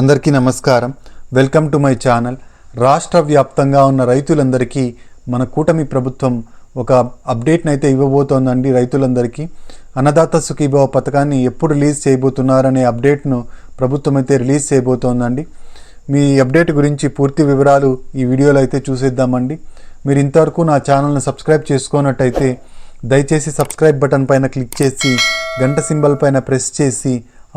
అందరికీ నమస్కారం. Welcome to my channel. రాష్ట్ర వ్యాప్తంగా ఉన్న రైతులందరికీ మన కూటమి ప్రభుత్వం ఒక అప్డేట్ని అయితే ఇవ్వబోతోందండి రైతులందరికీ. అన్నదాత సుఖీభావ పథకాన్ని ఎప్పుడు రిలీజ్ చేయబోతున్నారనే అప్డేట్ను ప్రభుత్వం అయితే రిలీజ్ చేయబోతోందండి. మీ అప్డేట్ గురించి పూర్తి వివరాలు ఈ వీడియోలో అయితే చూసేద్దామండి. మీరు ఇంతవరకు నా ఛానల్ను సబ్స్క్రైబ్ చేసుకున్నట్టయితే దయచేసి సబ్స్క్రైబ్ బటన్ పైన క్లిక్ చేసి గంట సింబల్ పైన ప్రెస్ చేసి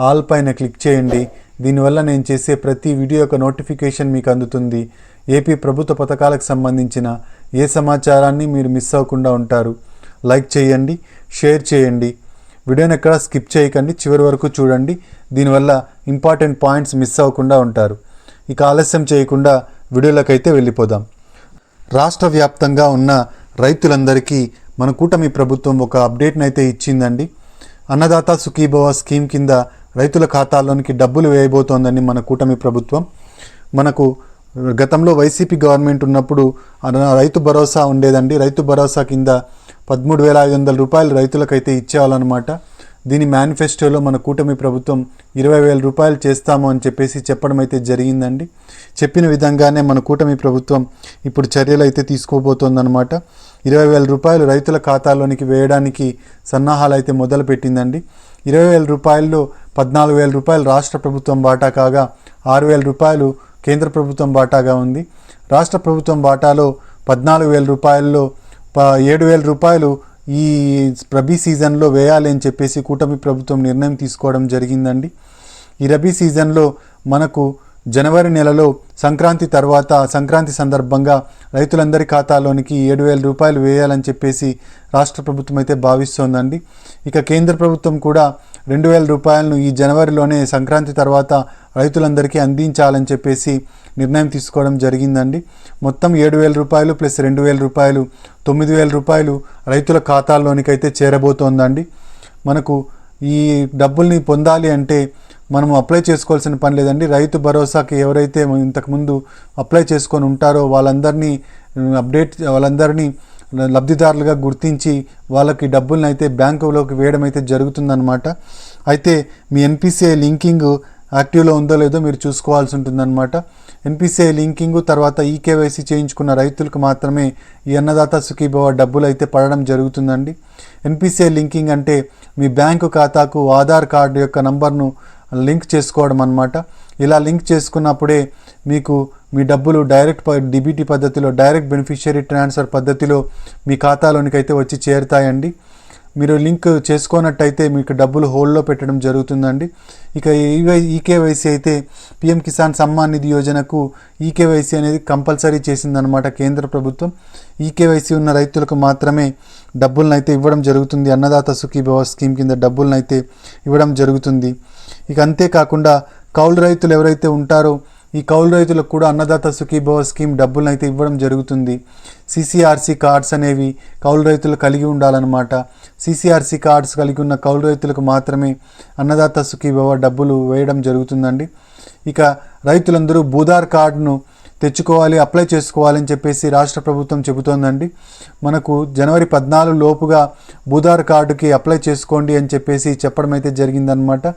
ఆల్ పైన క్లిక్ చేయండి. దీనివల్ల నేను చేసే ప్రతి వీడియో యొక్క నోటిఫికేషన్ మీకు అందుతుంది. ఏపీ ప్రభుత్వ పథకాలకు సంబంధించిన ఏ సమాచారాన్ని మీరు మిస్ అవ్వకుండా ఉంటారు. లైక్ చేయండి షేర్ చేయండి. వీడియోని ఎక్కడ స్కిప్ చేయకండి చివరి వరకు చూడండి. దీనివల్ల ఇంపార్టెంట్ పాయింట్స్ మిస్ అవ్వకుండా ఉంటారు. ఇక ఆలస్యం చేయకుండా వీడియోలకైతే వెళ్ళిపోదాం. రాష్ట్ర వ్యాప్తంగా ఉన్న రైతులందరికీ మన కూటమి ప్రభుత్వం ఒక అప్డేట్ని అయితే ఇచ్చిందండి. అన్నదాత సుఖీభవ స్కీమ్ కింద రైతుల ఖాతాల్లోనికి డబ్బులు వేయబోతోందండి మన కూటమి ప్రభుత్వం. మనకు గతంలో వైసీపీ గవర్నమెంట్ ఉన్నప్పుడు రైతు భరోసా ఉండేదండి. రైతు భరోసా కింద పదమూడు వేల ఐదు వందల రూపాయలు రైతులకైతే ఇచ్చేవాళ్ళనమాట. దీని మేనిఫెస్టోలో మన కూటమి ప్రభుత్వం ఇరవై వేల రూపాయలు చేస్తాము అని చెప్పేసి చెప్పడం అయితే జరిగిందండి. చెప్పిన విధంగానే మన కూటమి ప్రభుత్వం ఇప్పుడు చర్యలు అయితే తీసుకోబోతోందనమాట. ఇరవై వేల రూపాయలు రైతుల ఖాతాలోనికి వేయడానికి సన్నాహాలు అయితే మొదలుపెట్టిందండి. ఇరవై వేల రూపాయల్లో పద్నాలుగు వేల రూపాయలు రాష్ట్ర ప్రభుత్వం వాటా కాగా ఆరు వేల రూపాయలు కేంద్ర ప్రభుత్వం వాటాగా ఉంది. రాష్ట్ర ప్రభుత్వం వాటాలో పద్నాలుగు వేల రూపాయల్లో ప ఏడు వేల రూపాయలు ఈ రబీ సీజన్లో వేయాలి అని చెప్పేసి కూటమి ప్రభుత్వం నిర్ణయం తీసుకోవడం జరిగిందండి. ఈ రబీ సీజన్లో మనకు జనవరి నెలలో సంక్రాంతి తర్వాత సంక్రాంతి సందర్భంగా రైతులందరి ఖాతాలోనికి ఏడు వేల రూపాయలు వేయాలని చెప్పేసి రాష్ట్ర ప్రభుత్వం అయితే భావిస్తోందండి. ఇక కేంద్ర ప్రభుత్వం కూడా రెండు వేల రూపాయలను ఈ జనవరిలోనే సంక్రాంతి తర్వాత రైతులందరికీ అందించాలని చెప్పేసి నిర్ణయం తీసుకోవడం జరిగిందండి. మొత్తం ఏడు వేల రూపాయలు ప్లస్ రెండు వేల రూపాయలు తొమ్మిది వేల రూపాయలు రైతుల ఖాతాల్లోనికైతే చేరబోతోందండి. మనకు ఈ డబ్బుల్ని పొందాలి అంటే మనం అప్లై చేసుకోవాల్సిన పని లేదండి. రైతు భరోసాకి ఎవరైతే ఇంతకుముందు అప్లై చేసుకొని ఉంటారో వాళ్ళందరినీ అప్డేట్ వాళ్ళందరినీ లబ్ధిదారులుగా గుర్తించి వాళ్ళకి డబ్బులను అయితే బ్యాంకులోకి వేయడం అయితే జరుగుతుందన్నమాట. అయితే మీ ఎన్పిసిఐ లింకింగ్ యాక్టివ్లో ఉందో లేదో మీరు చూసుకోవాల్సి ఉంటుందన్నమాట. ఎన్పిసిఐ లింకింగ్ తర్వాత ఈకేవైసీ చేయించుకున్న రైతులకు మాత్రమే ఈ అన్నదాత సుఖీభవ డబ్బులు అయితే పడడం జరుగుతుందండి. ఎన్పిసిఐ లింకింగ్ అంటే మీ బ్యాంకు ఖాతాకు ఆధార్ కార్డు యొక్క నంబర్ను లింక్ చేసుకోవడం అనమాట ఇలా లింక్ చేసుకున్నప్పుడే మీకు మీ డబ్బులు డైరెక్ట్ ప- డిబిటీ పద్ధతిలో డైరెక్ట్ బెనిఫిషియరీ ట్రాన్స్ఫర్ పద్ధతిలో మీ ఖాతాలోనికి అయితే వచ్చి చేరుతాయండి. మీరు లింక్ చేసుకోనట్టయితే మీకు డబ్బులు హోల్డ్లో పెట్టడం జరుగుతుందండి. ఇక ఈవై ఈకేవైసీ అయితే పిఎం కిసాన్ సమ్మాన్ నిధి యోజనకు ఈకేవైసీ అనేది కంపల్సరీ చేసిందనమాట కేంద్ర ప్రభుత్వం. ఈకేవైసీ ఉన్న రైతులకు మాత్రమే డబ్బులను అయితే ఇవ్వడం జరుగుతుంది. అన్నదాత సుఖీభవ స్కీమ్ కింద డబ్బులను అయితే ఇవ్వడం జరుగుతుంది. ఇక అంతేకాకుండా కౌలు రైతులు ఎవరైతే ఉంటారో ఈ కౌలు రైతులకు కూడా అన్నదాత సుఖీభవ స్కీమ్ డబ్బులను అయితే ఇవ్వడం జరుగుతుంది. సిసిఆర్సి కార్డ్స్ అనేవి కౌలు రైతులు కలిగి ఉండాలన్నమాట. సిసిఆర్సి కార్డ్స్ కలిగి ఉన్న కౌలు రైతులకు మాత్రమే అన్నదాత సుఖీభవ డబ్బులు వేయడం జరుగుతుందండి. ఇక రైతులందరూ భూదార్ కార్డును తెచ్చుకోవాలి అప్లై చేసుకోవాలని చెప్పేసి రాష్ట్ర ప్రభుత్వం చెబుతోందండి. మనకు జనవరి పద్నాలుగు లోపుగా భూదార్ కార్డుకి అప్లై చేసుకోండి అని చెప్పేసి చెప్పడం అయితే జరిగిందనమాట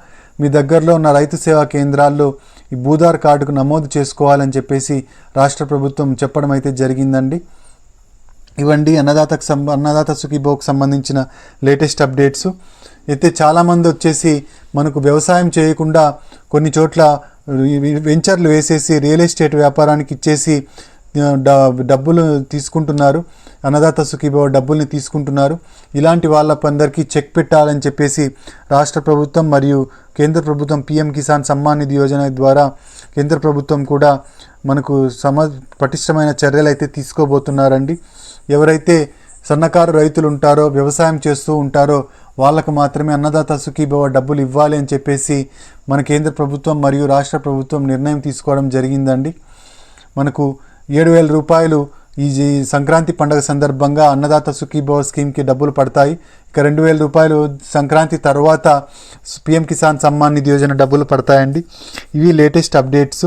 మీ దగ్గరలో ఉన్న రైతు సేవా కేంద్రాల్లో ఈ భూదార్ కార్డుకు నమోదు చేసుకోవాలని చెప్పేసి రాష్ట్ర ప్రభుత్వం చెప్పడం అయితే జరిగిందండి. ఇవ్వండి అన్నదాతకు సంబ అన్నదాత సుఖీభోకి సంబంధించిన లేటెస్ట్ అప్డేట్స్. అయితే చాలామంది వచ్చేసి మనకు వ్యవసాయం చేయకుండా కొన్ని చోట్ల వెంచర్లు వేసేసి రియల్ ఎస్టేట్ వ్యాపారానికి ఇచ్చేసి డ- డబ్బులు తీసుకుంటున్నారు. అన్నదాత సుఖీభావ డబ్బుల్ని తీసుకుంటున్నారు. ఇలాంటి వాళ్ళందరికీ చెక్ పెట్టాలని చెప్పేసి రాష్ట్ర ప్రభుత్వం మరియు కేంద్ర ప్రభుత్వం పిఎం కిసాన్ సమ్మాన్ నిధి యోజన ద్వారా కేంద్ర ప్రభుత్వం కూడా మనకు సమ పటిష్టమైన చర్యలు అయితే తీసుకోబోతున్నారండి. ఎవరైతే సన్నకారు రైతులు ఉంటారో వ్యవసాయం చేస్తూ ఉంటారో వాళ్ళకు మాత్రమే అన్నదాత సుఖీభవ డబ్బులు ఇవ్వాలి అని చెప్పేసి మన కేంద్ర ప్రభుత్వం మరియు రాష్ట్ర ప్రభుత్వం నిర్ణయం తీసుకోవడం జరిగిందండి. మనకు ఏడు వేల రూపాయలు ఈ సంక్రాంతి పండుగ సందర్భంగా అన్నదాత సుఖీభవ స్కీమ్కి డబ్బులు పడతాయి. ఇక రెండు వేల రూపాయలు సంక్రాంతి తర్వాత పిఎం కిసాన్ సమ్మాన్ నిధి యోజన డబ్బులు పడతాయండి. ఇవి లేటెస్ట్ అప్డేట్స్.